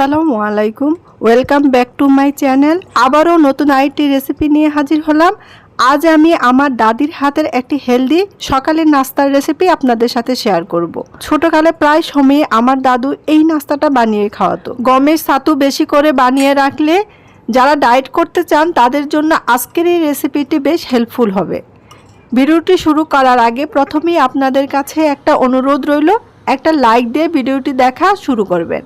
আসসালামু আলাইকুম। Welcome back to my channel আবারও নতুন আরেকটি রেসিপি নিয়ে হাজির হলাম। আজ আমি আমার দাদির হাতের একটি হেলদি সকালের নাস্তার রেসিপি আপনাদের সাথে শেয়ার করব। ছোটকালে প্রায় সময়ে আমার দাদু এই নাস্তাটা বানিয়ে খাওয়াতো। গমের ছাতু বেশি করে বানিয়ে রাখলে যারা ডায়েট করতে চান, তাদের জন্য আজকের এই রেসিপিটি বেশ হেল্পফুল হবে। ভিডিওটি শুরু করার আগে প্রথমেই আপনাদের কাছে একটা অনুরোধ রইল, একটা লাইক দিয়ে ভিডিওটি দেখা শুরু করবেন।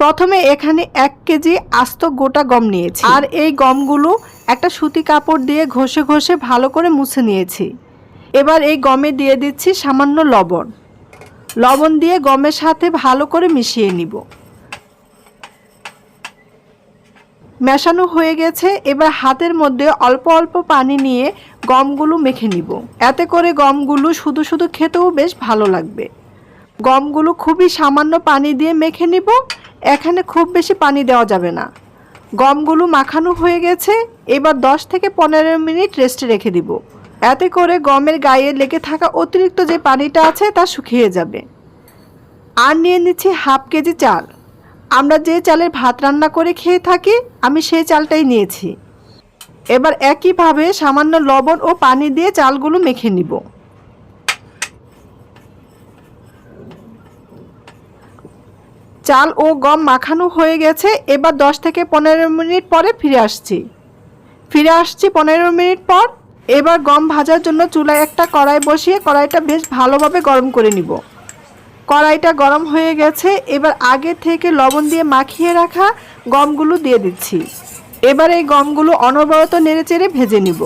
প্রথমে এখানে এক কেজি আস্ত গোটা গম নিয়েছি। আর এই গমগুলো একটা সুতি কাপড় দিয়ে ঘষে ঘষে ভালো করে মুছে নিয়েছি। এবার এই গমে দিয়ে দিচ্ছি সামান্য লবণ। লবণ দিয়ে গমের সাথে ভালো করে মিশিয়ে নিব। মেশানো হয়ে গেছে। এবার হাতের মধ্যে অল্প অল্প পানি নিয়ে গমগুলো মেখে নিব। এতে করে গমগুলো শুধু শুধু খেতেও বেশ ভালো লাগবে। গমগুলো খুবই সামান্য পানি দিয়ে মেখে নিব এখানে খুব বেশি পানি দেওয়া যাবে না। গমগুলো মাখানো হয়ে গেছে, এবার 10 থেকে পনেরো মিনিট রেস্টে রেখে দিব। এতে করে গমের গায়ে লেগে থাকা অতিরিক্ত যে পানিটা আছে তা শুকিয়ে যাবে। আর নিয়ে নিচ্ছি হাফ কেজি চাল। আমরা যে চালের ভাত রান্না করে খেয়ে থাকি, আমি সেই চালটাই নিয়েছি। এবার একইভাবে সামান্য লবণ ও পানি দিয়ে চালগুলো মেখে নিব। চাল ও গম মাখানো হয়ে গেছে। এবার দশ থেকে পনেরো মিনিট পরে ফিরে আসছি। ফিরে আসছি পনেরো মিনিট পর। এবার গম ভাজার জন্য চুলায় একটা কড়াই বসিয়ে কড়াইটা বেশ ভালোভাবে গরম করে নিব। কড়াইটা গরম হয়ে গেছে। এবার আগে থেকে লবণ দিয়ে মাখিয়ে রাখা গমগুলো দিয়ে দিচ্ছি। এবার এই গমগুলো অনবরত নেড়েচেড়ে ভেজে নিব।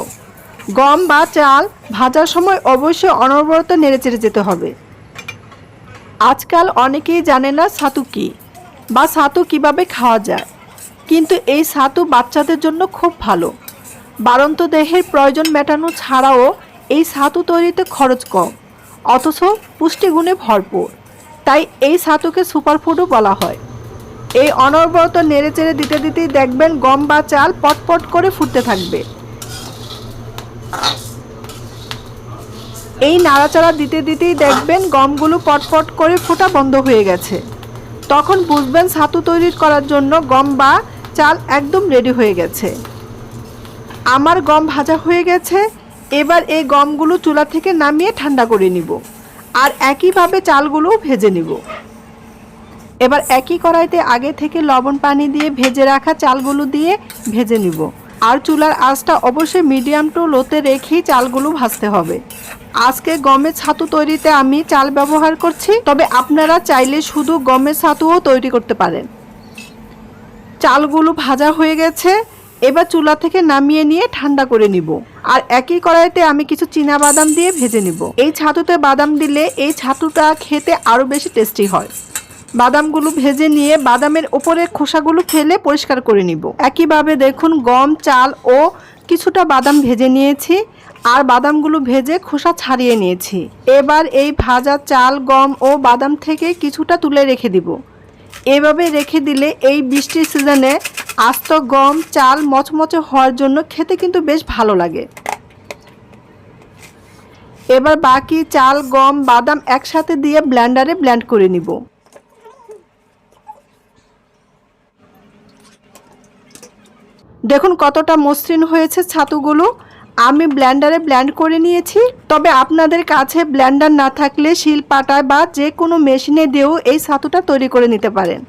গম বা চাল ভাজার সময় অবশ্যই অনবরত নেড়েচেড়ে যেতে হবে। আজকাল অনেকেই জানে না ছাতু কী বা ছাতু কীভাবে খাওয়া যায়। কিন্তু এই ছাতু বাচ্চাদের জন্য খুব ভালো। বারন্ত দেহের প্রয়োজন মেটানো ছাড়াও এই ছাতু তৈরিতে খরচ কম, অথচ পুষ্টিগুণে ভরপুর। তাই এই ছাতুকে সুপারফুডও বলা হয়। এই অনবরত নেড়েচেড়ে দিতে দিতেই দেখবেন গম বা চাল পটপট করে ফুটতে থাকবে। এই নাড়াচাড়া দিতে দিতেই দেখবেন গমগুলো পটপট করে ফোটা বন্ধ হয়ে গেছে। তখন বুঝবেন ছাতু তৈরি করার জন্য গম বা চাল একদম রেডি হয়ে গেছে। আমার গম ভাজা হয়ে গেছে, এবার এই গমগুলো চুলা থেকে নামিয়ে ঠান্ডা করে নিব আর একইভাবে চালগুলোও ভেজে নিব। এবার একই কড়াইতে আগে থেকে লবণ পানি দিয়ে ভেজে রাখা চালগুলো দিয়ে ভেজে নিব। আর চুলার আঁচটা অবশ্যই মিডিয়াম টু লোতে রেখেই চালগুলো ভাজতে হবে। আজকে গমের ছাতু তৈরিতে আমি চাল ব্যবহার করছি, তবে আপনারা চাইলে শুধু গমের ছাতুও তৈরি করতে পারেন। চালগুলো ভাজা হয়ে গেছে, এবার চুলা থেকে নামিয়ে নিয়ে ঠান্ডা করে নিব। আর একই কড়াইতে আমি কিছু চীনা বাদাম দিয়ে ভেজে নিব। এই ছাতুতে বাদাম দিলে এই ছাতুটা খেতে আরও বেশি টেস্টি হয়। বাদামগুলো ভেজে নিয়ে বাদামের ওপরের খোসাগুলো ফেলে পরিষ্কার করে নিব। একইভাবে দেখুন, গম, চাল ও কিছুটা বাদাম ভেজে নিয়েছি আর বাদামগুলো ভেজে খোসা ছাড়িয়ে নিয়েছি। এবার এই ভাজা চাল, গম ও বাদাম থেকে কিছুটা তুলে রেখে দিব। এভাবে রেখে দিলে এই বৃষ্টির সিজনে আস্ত গম, চাল মচমচে হওয়ার জন্য খেতে কিন্তু বেশ ভালো লাগে। এবার বাকি চাল, গম, বাদাম একসাথে দিয়ে ব্ল্যান্ডারে ব্ল্যান্ড করে নিব। দেখুন কতটা মসৃণ হয়েছে ছাতুগুলো। আমি ব্ল্যান্ডারে ব্ল্যান্ড করে নিয়েছি। তবে আপনাদের কাছে ব্ল্যান্ডার না থাকলে শিল পাটায় বা যে কোনো মেশিনে দিয়েও এই ছাতুটা তৈরি করে নিতে পারেন।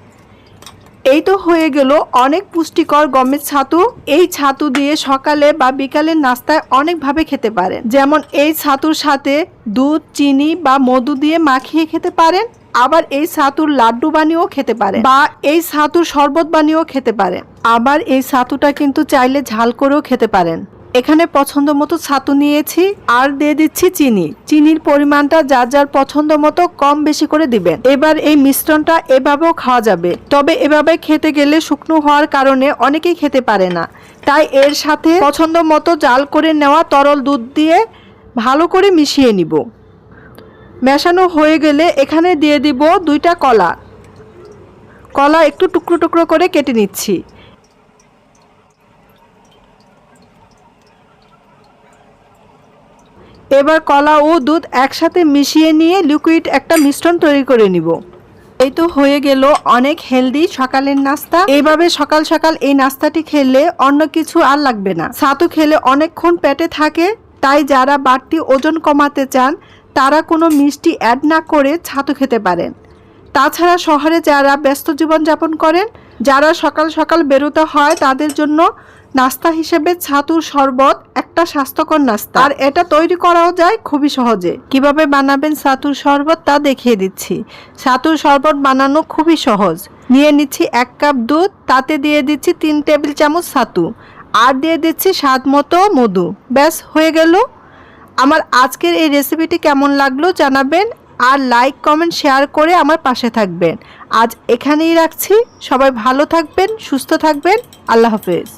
এই তো হয়ে গেল অনেক পুষ্টিকর গমের ছাতু। এই ছাতু দিয়ে সকালে বা বিকালের নাস্তায় অনেকভাবে খেতে পারেন। যেমন এই ছাতুর সাথে দুধ, চিনি বা মধু দিয়ে মাখিয়ে খেতে পারেন। আবার এই ছাতুর লাড্ডু বানিয়েও খেতে পারেন বা এই ছাতুর শরবত বানিয়েও খেতে পারে। আবার এই ছাতুটা কিন্তু চাইলে ঝাল করেও খেতে পারেন। এখানে পছন্দ মতো ছাতু নিয়েছি আর দিয়ে দিচ্ছি চিনি। চিনির পরিমাণটা যার যার পছন্দ মতো কম বেশি করে দিবেন। এবার এই মিশ্রণটা এভাবেও খাওয়া যাবে। তবে এভাবে খেতে গেলে শুকনো হওয়ার কারণে অনেকেই খেতে পারে না। তাই এর সাথে পছন্দ মতো জাল করে নেওয়া তরল দুধ দিয়ে ভালো করে মিশিয়ে নিব। মেশানো হয়ে গেলে এখানে দিয়ে দিব দুইটা কলা। কলা একটু টুকরো টুকরো করে কেটে নিচ্ছি। এবার কলা ও দুধ একসাথে মিশিয়ে নিয়ে লিকুইড একটা মিশ্রণ তৈরি করে নিব। এই তো হয়ে গেল অনেক হেলদি সকালের নাস্তা। এইভাবে সকাল সকাল এই নাস্তাটি খেলে অন্য কিছু আর লাগবে না। ছাতু খেলে অনেকক্ষণ পেটে থাকে, তাই যারা বাড়তি ওজন কমাতে চান তারা কোনো মিষ্টি অ্যাড না করে ছাতু খেতে পারেন। তাছাড়া শহরে যারা ব্যস্ত জীবনযাপন করেন, যারা সকাল সকাল বেরোতে হয়, তাদের জন্য নাস্তা হিসেবে ছাতুর শরবত একটা স্বাস্থ্যকর নাস্তা। আর এটা তৈরি করাও যায় খুবই সহজে। কীভাবে বানাবেন ছাতুর শরবত তা দেখিয়ে দিচ্ছি। ছাতুর শরবত বানানো খুবই সহজ। নিয়ে নিচ্ছি এক কাপ দুধ, তাতে দিয়ে দিচ্ছি তিন টেবিল চামচ ছাতু। আর দিয়ে দিচ্ছি স্বাদ মতো মধু। ব্যাস, হয়ে গেল আমার আজকের এই রেসিপিটি কেমন লাগল জানাবেন আর লাইক কমেন্ট শেয়ার করে আমার পাশে থাকবেন। আজ এখানেই রাখছি। সবাই ভালো থাকবেন, সুস্থ থাকবেন। আল্লাহ হাফেজ।